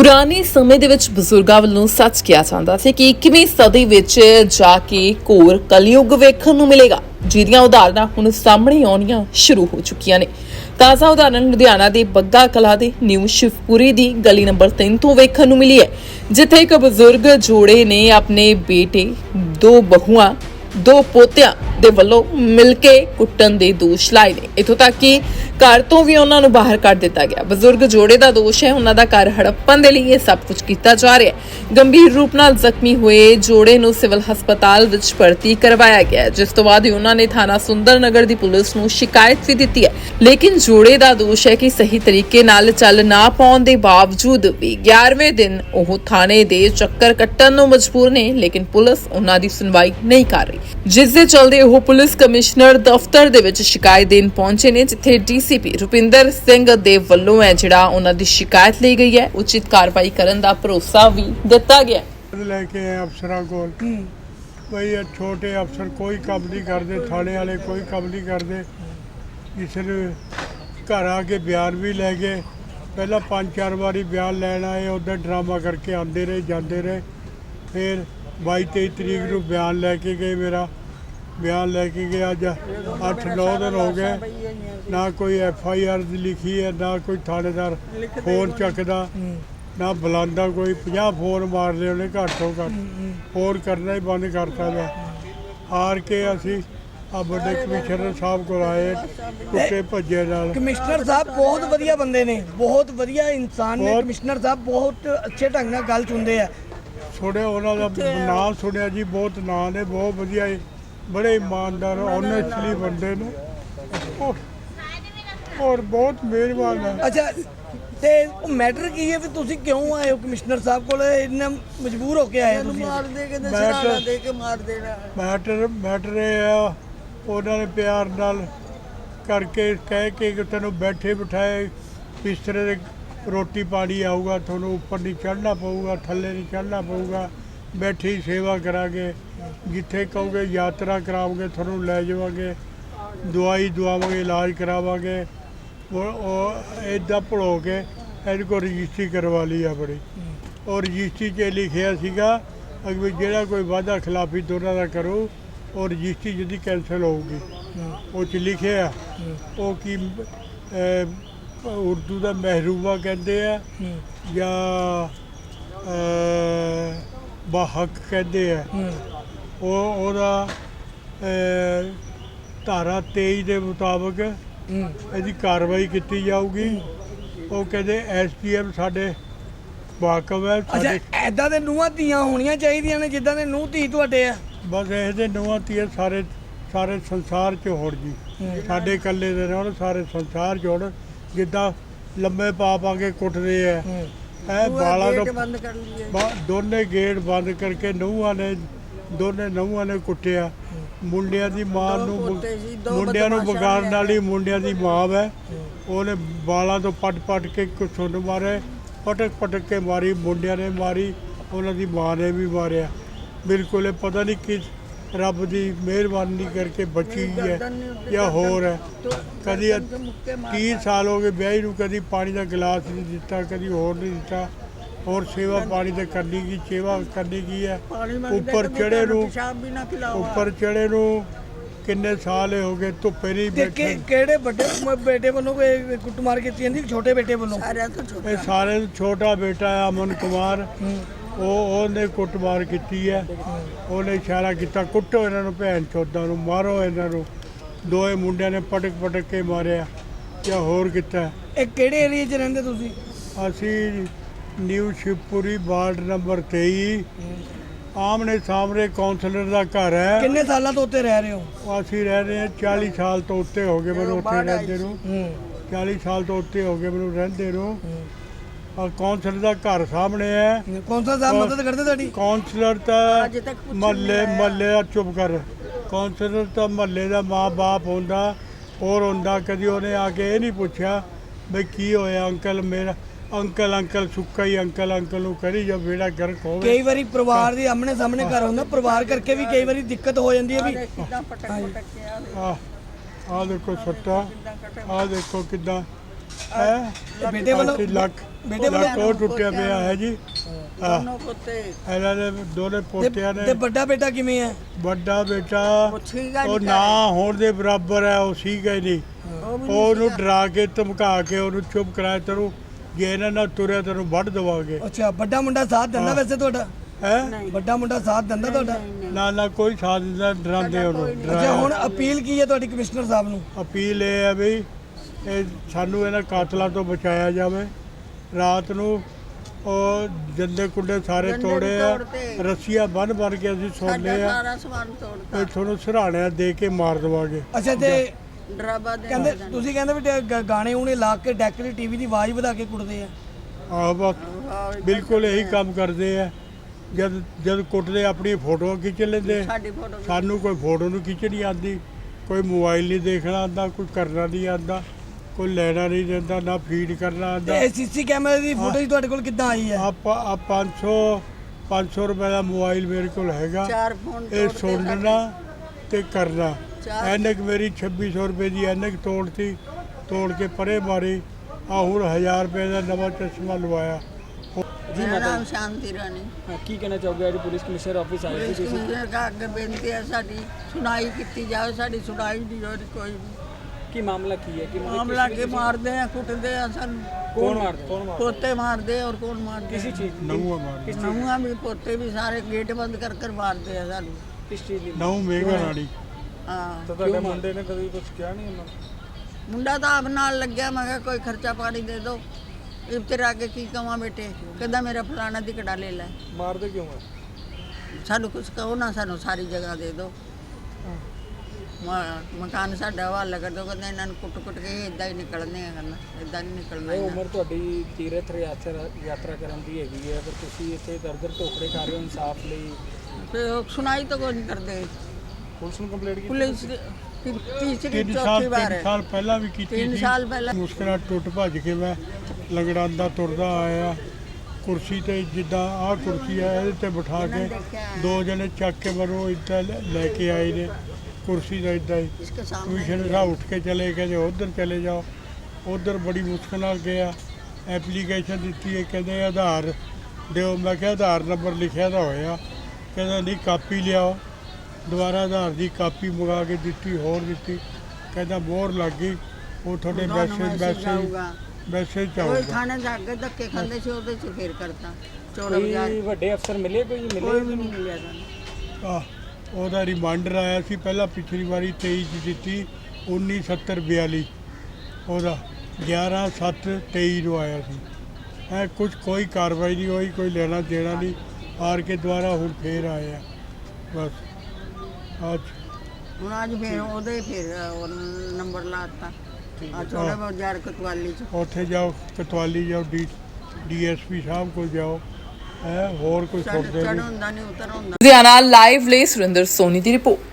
ਪੁਰਾਣੇ ਸਮੇਂ ਦੇ ਵਿੱਚ ਬਜ਼ੁਰਗਾਂ ਵੱਲੋਂ ਸੱਚ ਕਿਹਾ ਜਾਂਦਾ ਸੀ ਕਿ 21ਵੀਂ ਸਦੀ ਵਿੱਚ ਜਾ ਕੇ ਘੋਰ ਕਲਯੁੱਗ ਵੇਖਣ ਨੂੰ ਮਿਲੇਗਾ, ਜਿਹਦੀਆਂ ਉਦਾਹਰਨਾਂ ਹੁਣ ਸਾਹਮਣੇ ਆਉਣੀਆਂ ਸ਼ੁਰੂ ਹੋ ਚੁੱਕੀਆਂ ਨੇ। ਤਾਜ਼ਾ ਉਦਾਹਰਨ ਲੁਧਿਆਣਾ ਦੇ ਬੱਗਾ ਕਲਾ ਦੇ ਨਿਊ ਸ਼ਿਵਪੁਰੀ ਦੀ ਗਲੀ ਨੰਬਰ 3 ਤੋਂ ਵੇਖਣ ਨੂੰ ਮਿਲੀ ਹੈ, ਜਿੱਥੇ ਇੱਕ ਬਜ਼ੁਰਗ ਜੋੜੇ ਨੇ ਆਪਣੇ ਬੇਟੇ, ਦੋ ਬਹੂਆਂ, ਦੋ ਪੋਤਿਆਂ ਦੇ ਵੱਲੋਂ ਮਿਲ ਕੇ ਕੁੱਟਣ ਦੇ ਦੋਸ਼ ਲਾਏ ਨੇ। ਇਥੋਂ ਤੱਕ ਕਿ ਘਰ ਤੋਂ ਵੀ ਉਹਨਾਂ ਨੂੰ ਬਾਹਰ ਕੱਢ ਦਿੱਤਾ ਗਿਆ। ਬਜ਼ੁਰਗ ਜੋੜੇ ਦਾ ਦੋਸ਼ ਹੈ। ਉਹਨਾਂ ਦਾ ਘਰ ਹੜੱਪਣ ਦੇ ਲਈ ਇਹ ਸਭ ਕੁਝ ਕੀਤਾ ਜਾ ਰਿਹਾ ਹੈ। ਗੰਭੀਰ ਰੂਪ ਨਾਲ ਜ਼ਖਮੀ ਹੋਏ ਜੋੜੇ ਨੂੰ ਸਿਵਲ ਹਸਪਤਾਲ ਵਿੱਚ ਭਰਤੀ ਕਰਵਾਇਆ ਗਿਆ ਜਿਸ ਤੋਂ ਬਾਅਦ ਉਹਨਾਂ ਨੇ ਥਾਣਾ ਸੁੰਦਰਨਗਰ ਦੀ ਪੁਲਿਸ ਨੂੰ ਸ਼ਿਕਾਇਤ ਵੀ ਦਿੱਤੀ ਹੈ। ਲੇਕਿਨ ਜੋੜੇ ਦਾ ਦੋਸ਼ ਹੈ ਕਿ ਸਹੀ ਤਰੀਕੇ ਨਾਲ ਚੱਲ ਨਾ ਪਾਉਣ ਦੇ ਬਾਵਜੂਦ ਵੀ 11ਵੇਂ ਦਿਨ ਉਹ ਥਾਣੇ ਦੇ ਚੱਕਰ ਕੱਟਣ ਨੂੰ ਮਜਬੂਰ ਨੇ, ਲੇਕਿਨ ਪੁਲਿਸ ਉਹਨਾਂ ਦੀ ਸੁਣਵਾਈ ਨਹੀਂ ਕਰ ਰਹੀ। ਜਿਸ ਦੇ ਚਲਦੇ ਉਹ ਪੁਲਿਸ ਕਮਿਸ਼ਨਰ ਦਫ਼ਤਰ ਦੇ ਵਿੱਚ ਸ਼ਿਕਾਇਤ ਦੇਣ ਪਹੁੰਚੇ ਨੇ ਜਿੱਥੇ ਡੀਸੀਪੀ ਰੁਪਿੰਦਰ ਸਿੰਘ ਦੇ ਵੱਲੋਂ ਹੈ ਜਿਹੜਾ ਉਹਨਾਂ ਦੀ ਸ਼ਿਕਾਇਤ ਲਈ ਗਈ ਹੈ ਉਚਿਤ ਕਾਰਵਾਈ ਕਰਨ ਦਾ ਭਰੋਸਾ ਵੀ ਦਿੱਤਾ ਗਿਆ ਹੈ। ਲੈ ਕੇ ਆਏ ਅਫਸਰਾਂ ਕੋਲ। ਬਈ ਇਹ ਛੋਟੇ ਅਫਸਰ ਕੋਈ ਕੰਮ ਨਹੀਂ ਕਰਦੇ ਥਾਣੇ ਵਾਲੇ ਕੋਈ ਕੰਮ ਨਹੀਂ ਕਰਦੇ। ਕਿਸੇ ਨੂੰ ਘਰ ਆ ਕੇ ਬਿਆਨ ਵੀ ਲੈ ਗਏ। ਪਹਿਲਾਂ ਪੰਜ ਚਾਰ ਵਾਰੀ ਬਿਆਨ ਲੈਣ ਆਏ ਉਧਰ ਡਰਾਮਾ ਕਰਕੇ ਆਉਂਦੇ ਰਹੇ ਜਾਂਦੇ ਰਹੇ। ਫਿਰ 22 23 ਤਰੀਕ ਨੂੰ ਬਿਆਨ ਲੈ ਕੇ ਗਏ ਮੇਰਾ। ਬਿਆਨ ਲੈ ਕੇ ਗਏ ਅੱਜ 8-9 ਦਿਨ ਹੋ ਗਏ। ਨਾ ਕੋਈ ਐਫ ਆਈ ਆਰ ਲਿਖੀ ਹੈ ਨਾ ਕੋਈ ਥਾਣੇਦਾਰ ਫੋਨ ਚੱਕਦਾ ਨਾ ਬੁਲਾਉਂਦਾ ਕੋਈ। 50 ਫੋਨ ਮਾਰ ਲਏ ਉਹਨੇ ਘੱਟ ਘੱਟ। ਫੋਨ ਕਰਨਾ ਹੀ ਬੰਦ ਕਰਤਾ ਮੈਂ। ਹਾਰ ਕੇ ਅਸੀਂ ਆ ਵੱਡੇ ਕਮਿਸ਼ਨਰ ਸਾਹਿਬ ਕੋਲ ਆਏ ਟੁੱਟੇ ਭੱਜੇ ਨਾਲ। ਕਮਿਸ਼ਨਰ ਸਾਹਿਬ ਬਹੁਤ ਵਧੀਆ ਬੰਦੇ ਨੇ ਬਹੁਤ ਵਧੀਆ ਇਨਸਾਨ ਨੇ। ਕਮਿਸ਼ਨਰ ਸਾਹਿਬ ਬਹੁਤ ਅੱਛੇ ਢੰਗ ਨਾਲ ਗੱਲ ਸੁਣਦੇ ਆ। ਸੁਣਿਆ ਉਹਨਾਂ ਦਾ ਨਾਮ ਸੁਣਿਆ ਜੀ ਬਹੁਤ ਨਾਂ ਨੇ ਬਹੁਤ ਵਧੀਆ। ਬੜੇ ਇਮਾਨਦਾਰ ਓਨੈਸਟਲੀ ਬੰਦੇ ਨੇ। ਔਰ- ਬਹੁਤ ਮਿਹਰਬਾਨ ਹੈ ਅੱਛਾ ਤੇ ਉਹ ਮੈਟਰ ਕੀ ਹੈ? ਵੀ ਤੁਸੀਂ ਕਿਉਂ ਆਏ ਹੋ ਕਮਿਸ਼ਨਰ ਸਾਹਿਬ ਕੋਲ? ਇੰਨਾ ਮਜਬੂਰ ਹੋ ਕੇ ਆਏ ਹੋ ਤੁਸੀਂ? ਮਾਰ ਦੇ ਕੇ ਨਸ਼ਾ ਦੇ ਕੇ ਮਾਰ ਦੇਣਾ। ਮੈਟਰ ਮੈਟਰ ਇਹ ਆ ਉਹਨਾਂ ਨੇ ਪਿਆਰ ਨਾਲ ਕਰਕੇ ਕਹਿ ਕੇ ਕਿ ਤੈਨੂੰ ਬੈਠੇ ਬਿਠਾਏ ਬਿਸਤਰੇ ਦੇ ਰੋਟੀ ਪਾਣੀ ਆਊਗਾ ਤੁਹਾਨੂੰ ਉੱਪਰ ਨਹੀਂ ਚੜ੍ਹਨਾ ਪਊਗਾ ਥੱਲੇ ਨਹੀਂ ਚੜ੍ਹਨਾ ਪਊਗਾ ਬੈਠੀ ਸੇਵਾ ਕਰਾਂਗੇ। ਜਿੱਥੇ ਕਹੋਗੇ ਯਾਤਰਾ ਕਰਾਓਗੇ ਤੁਹਾਨੂੰ ਲੈ ਜਾਵਾਂਗੇ ਦਵਾਈ ਦਵਾਵਾਂਗੇ ਇਲਾਜ ਕਰਾਵਾਂਗੇ ਉਹ ਉਹ ਇਦਾਂ ਭੜੋ ਕੇ ਇਹਦੇ ਕੋਲ ਰਜਿਸਟਰੀ ਕਰਵਾ ਲਈ ਆਪਣੀ। ਔਰ ਰਜਿਸਟਰੀ 'ਚ ਇਹ ਲਿਖਿਆ ਸੀਗਾ ਕਿ ਵੀ ਜਿਹੜਾ ਕੋਈ ਵਾਅਦਾ ਖਿਲਾਫੀ ਦੋਨਾਂ ਦਾ ਕਰੋ ਉਹ ਰਜਿਸਟਰੀ ਜਿਹਦੀ ਕੈਂਸਲ ਹੋਊਗੀ। ਉਹ 'ਚ ਲਿਖਿਆ ਉਹ ਕੀ ਉਰਦੂ ਦਾ ਮਹਿਰੂਬਾ ਕਹਿੰਦੇ ਆ ਜਾਂ ਅਹ, ਬਾਹਕ ਕਹਿੰਦੇ ਆ। ਉਹ ਉਹਦਾ ਧਾਰਾ 23 ਦੇ ਮੁਤਾਬਕ ਇਹਦੀ ਕਾਰਵਾਈ ਕੀਤੀ ਜਾਊਗੀ। ਉਹ ਕਹਿੰਦੇ ਐਸਪੀਐਮ ਸਾਡੇ ਵਾਕਫ ਹੈ ਅੱਛਾ ਸਾਡੇ ਐਦਾਂ ਦੇ ਨੂੰਹਾਂ ਧੀਆਂ ਹੋਣੀਆਂ ਚਾਹੀਦੀਆਂ ਨੇ ਜਿੱਦਾਂ ਦੇ ਨੂੰਹ ਧੀ ਤੁਹਾਡੇ ਆ? ਬਸ ਇਹਦੇ ਨਵਾਂ ਤੀਰ ਸਾਰੇ ਸਾਰੇ ਸੰਸਾਰ 'ਚ ਹੋਣ ਜੀ। ਸਾਡੇ ਇਕੱਲੇ ਦੇ ਨਾਲ ਸਾਰੇ ਸੰਸਾਰ 'ਚ ਹੋਣ। ਜਿੱਦਾਂ ਲੰਮੇ ਪਾ ਪਾ ਕੇ ਕੁੱਟਦੇ ਆ। ਇਹ ਬਾਲਾਂ ਗੇਟ ਤੋਂ ਬੰਦ ਕਰ ਲਈਏ। ਬਾ- ਦੋਨੇ ਗੇਟ ਬੰਦ ਕਰਕੇ ਨਹੁੰਆਂ ਨੇ ਦੋਨੇ ਨਹੁੰਆਂ ਨੇ ਕੁੱਟਿਆ। ਮੁੰਡਿਆਂ ਦੀ ਮਾਂ ਨੂੰ ਮੁੰਡਿਆਂ ਨੂੰ ਵਿਗਾੜਨ। ਵਾਲੀ ਮੁੰਡਿਆਂ ਦੀ ਮਾਂ ਹੈ। ਉਹਨੇ ਬਾਲਾਂ ਤੋਂ ਪੱਟ ਪੱਟ ਕੇ ਸੁੰਨ ਮਾਰੇ ਪਟਕ ਪਟਕ ਕੇ ਮਾਰੀ ਮੁੰਡਿਆਂ ਨੇ ਮਾਰੀ ਉਹਨਾਂ ਦੀ ਮਾਂ ਨੇ ਵੀ ਮਾਰਿਆ। ਬਿਲਕੁਲ ਇਹ ਪਤਾ ਨਹੀਂ ਕਿ ਰੱਬ ਦੀ ਮਿਹਰਬਾਨੀ ਕਰਕੇ ਬਚੀ ਹੈ ਜਾਂ ਹੋਰ ਹੈ। ਕਦੀ 30 ਸਾਲ ਹੋ ਗਏ ਵਿਆਹੀ ਨੂੰ ਕਦੀ ਪਾਣੀ ਦਾ ਗਲਾਸ ਨਹੀਂ ਦਿੱਤਾ ਕਦੀ ਹੋਰ ਨਹੀਂ ਦਿੱਤਾ। ਹੋਰ ਸੇਵਾ ਪਾਣੀ ਤੇ ਕਰਨੀ ਕੀ ਸੇਵਾ ਕਰਨੀ ਕੀ ਹੈ? ਉੱਪਰ ਚੜੇ ਨੂੰ ਪਿਸ਼ਾਬ ਵੀ ਨਾ ਖਿਲਾਓ ਉੱਪਰ ਚੜੇ ਨੂੰ ਕਿੰਨੇ ਸਾਲ ਹੋ ਗਏ ਧੁੱਪੇ ਨਹੀਂ ਤੇ ਬੈਠੇ। ਕਿ- ਕਿਹੜੇ ਵੱਡੇ ਮ- ਬੇਟੇ ਵੱਲੋਂ ਕੋਈ ਕੁੱਟਮਾਰ ਕੀਤੀ ਜਾਂਦੀ ਛੋਟੇ ਬੇਟੇ ਵੱਲੋਂ? ਸਾਰਿਆਂ ਤੋਂ ਛੋਟਾ। ਇਹ ਸਾਰੇ ਤੋਂ ਛੋਟਾ ਬੇਟਾ ਹੈ ਅਮਨ ਕੁਮਾਰ। ਉਹ ਉਹਨੇ ਕੁੱਟਮਾਰ ਕੀਤੀ ਹੈ। ਉਹਨੇ ਇਸ਼ਾਰਾ ਕੀਤਾ ਕੁੱਟੋ ਇਹਨਾਂ ਨੂੰ ਭੈਣ ਚੋਦਾਂ ਨੂੰ ਮਾਰੋ ਇਹਨਾਂ ਨੂੰ। ਦੋਏ ਮੁੰਡਿਆਂ ਨੇ ਪਟਕ ਪਟਕ ਕੇ ਮਾਰਿਆ। ਜਾਂ ਹੋਰ ਕੀਤਾ। ਇਹ ਕਿਹੜੇ ਏਰੀਆ 'ਚ ਰਹਿੰਦੇ ਤੁਸੀਂ? ਅਸੀਂ ਨਿਊ ਸ਼ਿਵਪੁਰੀ ਵਾਰਡ ਨੰਬਰ 23 ਆਮਨੇ ਸਾਹਮਣੇ ਕਾਉਂਸਲਰ ਦਾ ਘਰ ਹੈ। ਕਿੰਨੇ ਸਾਲਾਂ ਤੋਂ ਉੱਤੇ ਰਹਿ ਰਹੇ ਹੋ? ਅਸੀਂ ਰਹਿ ਰਹੇ ਹਾਂ 40 ਸਾਲ ਤੋਂ ਉੱਤੇ ਹੋ ਗਏ ਮੈਨੂੰ ਉੱਥੇ ਰਹਿੰਦੇ ਨੂੰ। ਹੂੰ 40 ਸਾਲ ਤੋਂ ਉੱਤੇ ਹੋ ਗਏ ਮੈਨੂੰ ਰਹਿੰਦੇ ਨੂੰ। ਆ ਕਾਉਂਸਲਰ ਦਾ ਘਰ ਸਾਹਮਣੇ ਹੈ। ਕੌਣ ਸਾ ਸਾਹਿਬ ਮਦਦ ਕਰਦੇ ਤੁਹਾਡੀ? ਕਾਉਂਸਲਰ ਤਾਂ ਆਇਆ। ਮਹੱਲੇ ਦਾ ਚੁੱਪ ਕਰ। ਕਾਉਂਸਲਰ ਤਾਂ ਮਹੱਲੇ ਦਾ ਮਾਂ-ਬਾਪ ਹੁੰਦਾ ਹੋਰ ਹੁੰਦਾ ਕਦੀ ਉਹਨੇ ਆ ਕੇ ਇਹ ਨਹੀਂ ਪੁੱਛਿਆ ਬਈ ਕੀ ਹੋਇਆ ਅੰਕਲ ਮੇਰਾ ਅੰਕਲ ਅੰਕਲ ਸੁੱਕਾ ਹੀ ਅੰਕਲ ਅੰਕਲ ਨੂੰ ਕਰੀ ਜਾਂ ਬੇੜਾ ਗਰਕ ਹੋਵੇ। ਕਈ ਵਾਰੀ ਪਰਿਵਾਰ ਦੇ ਆਮਣੇ ਸਾਹਮਣੇ ਘਰ ਹੁੰਦਾ ਪਰਿਵਾਰ ਕਰਕੇ ਵੀ ਕਈ ਵਾਰੀ ਦਿੱਕਤ ਹੋ ਜਾਂਦੀ ਹੈ ਵੀ ਕਿਦਾਂ ਪਟਕ ਪਟਕ ਕੇ ਆ ਆ ਆ ਦੇਖੋ ਸੱਟਾ ਆ ਦੇਖੋ ਕਿਦਾਂ। ਹੈ? ਤੇ ਬੇਟੇ ਵੱਲੋਂ ਲੱਕ ਬੇਟੇ ਵੱਲੋਂ ਉਹ ਟੁੱਟਿਆ ਪਿਆ ਹੈ ਜੀ। ਹਾਂ ਦੋਨੋਂ ਪੁੱਤੇ। ਇਹਨਾਂ ਦੇ ਦੋਨੇ ਤੇ- ਪੋਤਿਆਂ ਤੇ ਨੇ ਵੱਡਾ ਬੇਟਾ ਕਿਵੇਂ ਹੈ? ਵੱਡਾ ਬੇਟਾ ਉਹ ਨਾ ਹੋਣ ਦੇ ਬਰਾਬਰ ਹੈ ਉਹ ਸੀਗਾ ਹੀ ਨਹੀਂ ਉਹਨੂੰ ਡਰਾ ਕੇ ਧਮਕਾ ਕੇ ਉਹਨੂੰ ਚੁੱਪ ਕਰਾਇਆ ਤੈਨੂੰ ਜੇ ਇਹਨਾਂ ਨਾਲ ਤੁਰਿਆ ਤੈਨੂੰ ਵੱਢ ਦਵਾਂਗੇ। ਅੱਛਾ ਵੱਡਾ ਮੁੰਡਾ ਸਾਥ ਦਿੰਦਾ ਵੈਸੇ ਤੁਹਾਡਾ? ਹੈ? ਵੱਡਾ ਮੁੰਡਾ ਸਾਥ ਦਿੰਦਾ ਤੁਹਾਡਾ? ਨਾ ਨਾ ਕੋਈ ਸਾਥ ਨਹੀਂ ਡਰਾਉਂਦੇ ਉਹਨੂੰ ਅੱਛਾ ਹੁਣ ਅਪੀਲ ਕੀ ਹੈ ਤੁਹਾਡੀ ਕਮਿਸ਼ਨਰ ਸਾਹਿਬ ਨੂੰ? ਅਪੀਲ ਇਹ ਹੈ ਵੀ ਇਹ ਸਾਨੂੰ ਇਹਨਾਂ ਕਾਤਲਾਂ ਤੋਂ ਬਚਾਇਆ ਜਾਵੇ। ਰਾਤ ਨੂੰ ਉਹ ਜੰਦੇ ਕੁੰਡੇ ਸਾਰੇ ਤੋੜੇ ਆ। ਰੱਸੀਆਂ ਬੰਨ ਬੰਨ ਕੇ ਅਸੀਂ ਸੌਂਦੇ ਆ। ਸਾਰਾ ਸਮਾਨ ਤੋੜਤਾ। ਇਹ ਤੁਹਾਨੂੰ ਸਰਾਣਿਆਂ ਦੇ ਕੇ ਮਾਰ ਦਵਾਂਗੇ। ਅੱਛਾ ਤੇ ਡਰਾਬਾ ਦੇ ਕਹਿੰਦੇ ਤੁਸੀਂ ਕਹਿੰਦੇ ਵੀ ਡ- ਗ- ਗਾਣੇ ਉਹਨੇ ਲਾ ਕੇ ਡੈਕ ਦੀ ਟੀਵੀ ਦੀ ਆਵਾਜ਼ ਵਧਾ ਕੇ ਕੁੱਟਦੇ ਆ। ਆਹ ਬਸ ਬਿਲਕੁਲ ਇਹੀ ਕੰਮ ਕਰਦੇ ਆ। ਜਦ ਜਦ ਕੁੱਟਦੇ ਆਪਣੀ ਫੋਟੋਆਂ ਖਿੱਚ ਲੈਂਦੇ ਸਾਡੀ ਫੋਟੋ ਸਾਨੂੰ ਕੋਈ ਫੋਟੋ ਨੂੰ ਖਿੱਚਣੀ ਆਉਂਦੀ। ਕੋਈ ਮੋਬਾਈਲ ਨਹੀਂ ਦੇਖਣਾ ਆਉਂਦਾ ਕੋਈ ਕਰਨਾ ਨਹੀਂ ਆਉਂਦਾ ਕੋਈ ਲੈਣਾ ਨਹੀਂ ਦਿੰਦਾ ਨਾ ਫੀਡ ਕਰਨਾ ਤੇ ਆਉਂਦਾ। ਇਹ ਸੀਸੀ ਕੈਮਰੇ ਦੀ ਫੁਟੇਜ ਤੁਹਾਡੇ ਕੋਲ ਕਿੱਦਾਂ ਆਈ ਹੈ? ਆਪਾਂ ਆ 500 500 ਰੁਪਏ ਦਾ ਮੋਬਾਈਲ ਮੇਰੇ ਕੋਲ ਹੈਗਾ। ਚਾਰ ਫੋਨ ਇਹ ਸੁਣਨਾ ਤੇ ਕਰਨਾ। ਐਨਕ ਮੇਰੀ 2600 ਰੁਪਏ ਦੀ ਐਨਕ ਤੋੜਤੀ ਤੋੜ ਕੇ ਪਰੇ ਮਾਰੀ ਆ ਹੁਣ 1000 ਰੁਪਏ ਦਾ ਨਵਾਂ ਚਸ਼ਮਾ ਲਵਾਇਆ। ਜੀ ਨਾਮ ਸ਼ਾਂਤੀ ਰਾਣੀ। ਹਾਂ, ਕੀ ਕਹਿਣਾ ਚਾਹੋਗੇ? ਅੱਜ ਪੁਲਿਸ ਕਮਿਸ਼ਨਰ ਆਫਿਸ ਆਏ ਸੀ ਪੁਲਿਸ ਤੁਸੀਂ? ਕਮਿਸ਼ਨਰ ਦਾ ਅੱਗੇ ਬੇਨਤੀ ਹੈ ਸਾਡੀ ਸੁਣਾਈ ਕੀਤੀ ਜਾਵੇ ਸਾਡੀ ਸੁਣਾਈ ਨਹੀਂ ਹੋ ਰਹੀ ਕੋਈ ਵੀ। ਕੀ ਮਾਮਲਾ ਕੀ ਹੈ? ਕਿ ਮਾਮਲਾ ਕੇ ਮਾਰਦੇ ਆ ਕੁੱਟਦੇ ਆ ਸਾਨੂੰ। ਕੌਣ ਮਾਰਦਾ ਕੌਣ ਮਾਰਦਾ ਪੋਤੇ ਮਾਰਦੇ ਔਰ ਕੌਣ ਮਾਰਦੇ ਕਿਸੇ ਚੀਜ਼ ਦੀ? ਨੌਵਾਂ ਮਾਰ ਨਹੁੰਆਂ ਵੀ ਪੋਤੇ ਵੀ ਸਾਰੇ ਗੇਟ ਬੰਦ ਕਰ ਕਰ ਮਾਰਦੇ ਆ ਸਾਨੂੰ। ਕਿਸ ਚੀਜ਼ ਦੀ? ਨੌ ਮੇਗਾ ਰਾਣੀ। ਹਾਂ ਤਾਂ ਤੁਹਾਡੇ ਮੁੰਡੇ ਨੇ ਕਦੀ ਕੁਝ ਕਿਹਾ ਨਹੀਂ ਉਹਨਾਂ ਮੁੰਡਾ ਤਾਂ ਆਪ ਨਾਲ ਲੱਗਿਆ ਮੈਂ ਕਿਹਾ ਕੋਈ ਖਰਚਾ ਪਾਣੀ ਦੇ ਦਿਓ। ਇਹ ਤੇਰਾ ਅੱਗੇ ਕੀ ਕਵਾਂ ਬੇਟੇ? ਕਹਿੰਦਾ ਮੇਰਾ ਫਲਾਣਾ ਦੀ ਕੜਾ ਲੈ ਲੈ। ਮਾਰਦੇ ਕਿਉਂ ਹੈ ਸਾਨੂੰ ਕੁਝ ਕਹੋ ਨਾ ਸਾਨੂੰ ਸਾਰੀ ਜਗ੍ਹਾ ਦੇ ਦਿਓ। ਮ- ਮਕਾਨ ਸਾਡਾ ਹਵਾਲਾ ਕਰ ਦਿਓ ਕਹਿੰਦੇ ਇਹਨਾਂ ਨੂੰ ਕੁੱਟ ਕੁੱਟ ਕੇ ਇਦਾਂ ਹੀ ਨਿਕਲਣੇ ਆ ਕਹਿੰਦਾ। ਇਦਾਂ ਨਹੀਂ ਨਿਕਲਣਾ ਇਹ ਇਹਨਾਂ। ਉਮਰ ਤੁਹਾਡੀ ਤੀਰਥ ਯਾਤਰਾ ਯਾਤਰਾ ਕਰਨ ਦੀ ਹੈਗੀ ਹੈ ਪਰ ਤੁਸੀਂ ਇੱਥੇ ਦਰ ਦਰ ਢੋਕੜੇ ਕਰ ਰਹੇ ਹੋ ਇਨਸਾਫ ਲਈ? ਉਹ ਸੁਣਾਈ ਤਾਂ ਕੋਈ ਨਹੀਂ ਕਰਦੇ। ਪੁਲਿਸ ਨੂੰ ਕੰਪਲੇਂਟ ਕੀਤੀ? ਪੁਲਿਸ ਦੀ- ਤੀ- ਤੀਸਰੀ ਤਿੰਨ ਸਾਲ ਚੌਥੀ ਵਾਰ ਤਿੰਨ ਹੈ। ਸਾਲ ਪਹਿਲਾਂ ਵੀ ਕੀਤੀ ਤਿੰਨ ਸੀ। ਸਾਲ ਪਹਿਲਾਂ ਮੁਸ਼ਕਲਾਂ ਟੁੱਟ ਭੱਜ ਕੇ ਮੈਂ ਲੰਗੜਾਂਦਾ ਤੁਰਦਾ ਆਇਆ। ਕੁਰਸੀ ਤੇ ਜਿੱਦਾਂ ਆਹ ਕੁਰਸੀ ਆ ਇਹਦੇ ਤੇ ਬਿਠਾ ਕੇ ਦੋ ਜਣੇ ਚੱਕ ਕੇ ਮਰੋ ਇੱਦਾਂ ਲੈ ਲੈ ਕੇ ਆਏ ਨੇ। ਕੁਰਸੀ ਦਾ ਇੱਦਾਂ ਹੀ। ਇਸਕੇ ਸਾਹਮਣੇ ਕਮਿਸ਼ਨ ਸਾਹਿਬ ਉੱਠ ਕੇ ਚਲੇ ਗਏ ਜੇ ਉਧਰ ਚਲੇ ਜਾਓ। ਉਧਰ ਬੜੀ ਮੁਸ਼ਕਲ ਨਾਲ ਗਿਆ। ਐਪਲੀਕੇਸ਼ਨ ਦਿੱਤੀ ਹੈ ਕਹਿੰਦੇ ਆਧਾਰ ਦਿਓ। ਮੈਂ ਕਿਹਾ ਆਧਾਰ ਨੰਬਰ ਲਿਖਿਆ ਤਾਂ ਹੋਇਆ। ਕਹਿੰਦਾ ਨਹੀਂ ਕਾਪੀ ਲਿਆਓ। ਦੁਬਾਰਾ ਆਧਾਰ ਦੀ ਕਾਪੀ ਮੰਗਾ ਕੇ ਦਿੱਤੀ ਹੋਰ ਦਿੱਤੀ। ਕਹਿੰਦਾ ਮੋਹਰ ਲੱਗ ਗਈ। ਉਹ ਤੁਹਾਡੇ ਮੈਸੇਜ ਮੈਸੇਜ ਮੈਸੇਜ ਕੋਈ ਆਊਗਾ। ਥਾਣੇ ਜਾ ਕੇ ਧੱਕੇ ਖਾਂਦੇ ਸੀ ਉਹਦੇ ਚ ਫੇਰ ਕਰਤਾ। 14000 ਕੋਈ ਵੱਡੇ ਅਫਸਰ ਮਿਲੇ ਕੋਈ? ਕੋਈ ਮਿਲੇ ਵੀ ਨਹੀਂ। ਮਿਲਿਆ ਸਾਨੂੰ। ਆਹ, ਉਹਦਾ ਰਿਮਾਂਡਰ ਆਇਆ ਸੀ ਪਹਿਲਾਂ ਪਿਛਲੀ ਵਾਰੀ 23 ਚ ਦਿੱਤੀ 197042 ਉਹਦਾ 11/7/23 ਨੂੰ ਆਇਆ ਸੀ। ਹੈ ਕੁਝ ਕੋਈ ਕਾਰਵਾਈ ਨਹੀਂ ਹੋਈ ਕੋਈ ਲੈਣਾ ਦੇਣਾ ਨਹੀਂ। ਹਾਰ ਕੇ ਦੁਬਾਰਾ ਹੁਣ ਫੇਰ ਆਏ ਆ ਬਸ। ਅੱਜ। ਹੁਣ ਅੱਜ ਫੇਰ ਉਹਦੇ ਫੇਰ ਉਹ ਨੰਬਰ ਲਾਤਾ ਆ ਥੋੜਾ ਬਹੁਤ ਜਾਰ ਕਤਵਾਲੀ ਚ। ਉੱਥੇ ਜਾਓ ਕਤਵਾਲੀ ਜਾਓ ਡੀ ਡੀਐਸਪੀ ਸਾਹਿਬ ਕੋਲ ਜਾਓ। ਹੈ ਹੋਰ ਕੋਈ ਚੜ ਸੁਣਦੇ ਚੜ ਨਹੀਂ। ਹੁੰਦਾ ਨਹੀਂ ਉਤਰ ਹੁੰਦਾ ਲੁਧਿਆਣਾ ਲਾਈਵ ਲਈ ਸੁਰਿੰਦਰ ਸੋਨੀ ਦੀ ਰਿਪੋਰਟ